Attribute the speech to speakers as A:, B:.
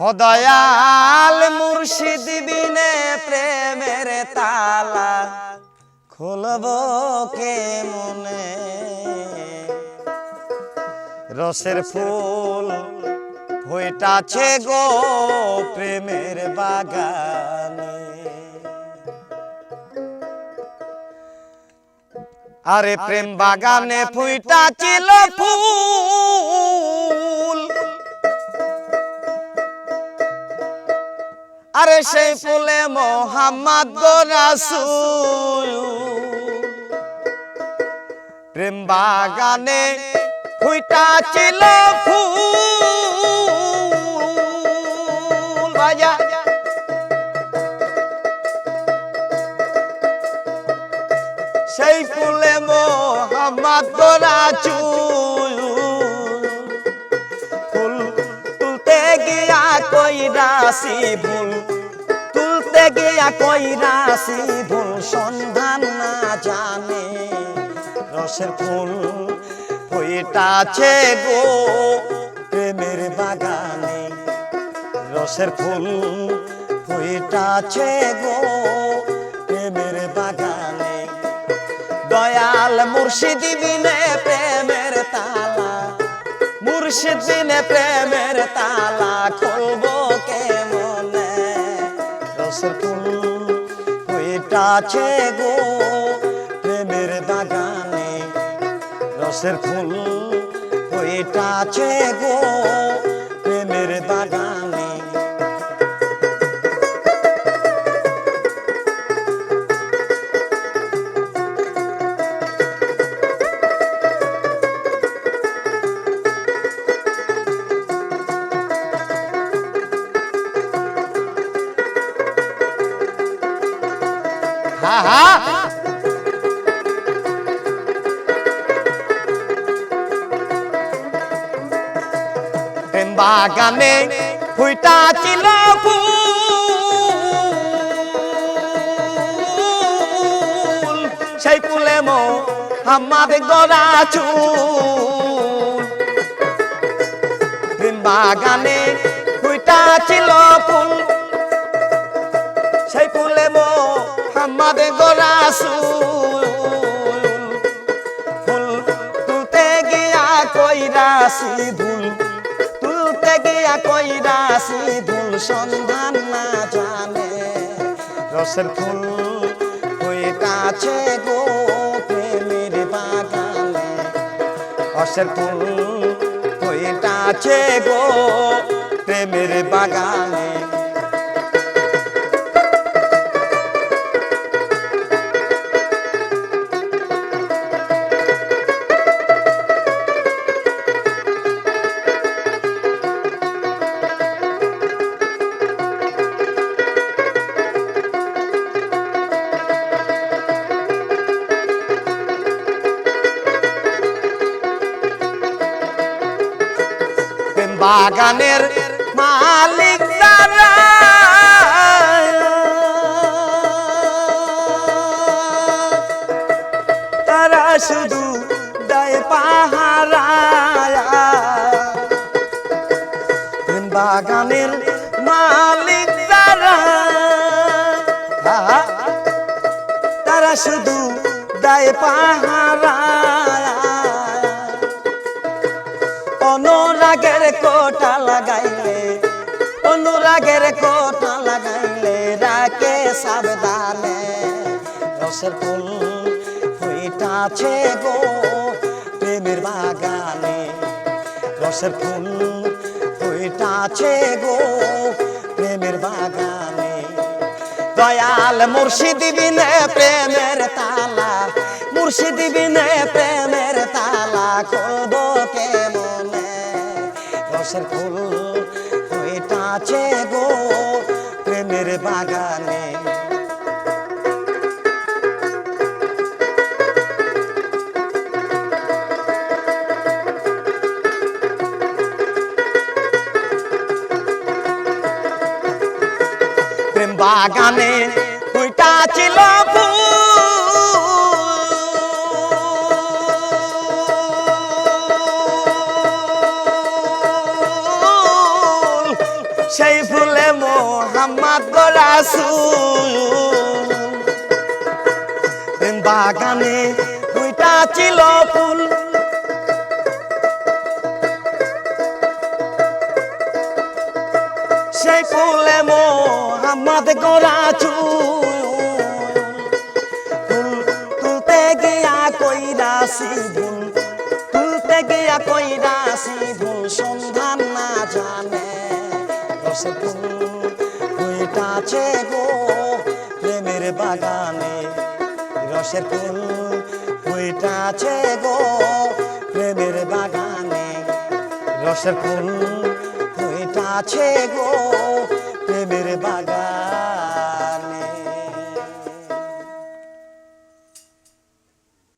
A: হদয়াল মুর্শিদ বিনে প্রেমের তালা খুলব কে মনে রসের ফুল ফুইটাছে গো প্রেমের বাগান। আরে প্রেম বাগানে ফুইটা ছিল ফুল। আরে সেই ফুলে মোহাম্মদ রাসূল। প্রেম বাগানে ফুইটা ছিল মোহাম্মদ গোরা চুল তুলতে গিয়া কই রাশি ভুল তুলতে গিয়া কই রাশি ভুল সন্ধান না জানে, রসের ফুল ফুইটাছে গো প্রেমের বাগানে, রসের ফুল ফুইটাছে গো দয়াল মুর্শিদ বিনে প্রেমের তালা। মুর্শিদ বিনে প্রেমের তালা, খুলবো কে মনে রসের ফুল ফুইটাছে গো প্রেমের বাগানে? রসের ফুল ফুইটাছে গো প্রেমের বাগানে? বাগানে ফুইটা ছিল ফুল। সেই ফুলে মো আমার গড়া চুল। বাগানে ফুইটা ছিল ফুল। সেই ফুলে মো গড়া চুল ফুল তুলতে গিয়া কই রাশি ভুল তুলতে গিয়া ভুল সন্ধান না জানে। রসের ফুল হইতাছে গো প্রেমের বাগানে। রসের ফুল হইতাছে গো প্রেমের বাগানে। বাগানের মালিক তারা। শুধু দেয় পাহারা। বাগানের মালিক যারা তারা শুধু দেয় পাহারা। কোটা লাগাইলে, অনুরাগের কোটা লাগাইলে রাকে সাবধানে। রসের ফুল ফুইটাছে গো প্রেমের বাগানে। রসের ফুল ফুইটাছে গো প্রেমের বাগানে। দয়াল মুর্শিদ বিনে প্রেমের তালা, মুর্শিদ বিনে প্রেমের রসের ফুল হইতাছে গো প্রেমের বাগানে। প্রেম বাগানে দুইটা ছিল ফুল। মোহাম্মদ রাসুল। বাগানে দুইটা ছিল ফুল। সেই ফুলে মোহাম্মদ গোরা ফুল তুলতে গিয়া কইরাছি ভুল তুলতে গিয়া কইরাছি ভুল সন্ধান না জানে। কইটাছে গো প্রেমের বাগানে রসের ফুল কইটাছে গো প্রেমের বাগানে রসের ফুল কইটাছে গো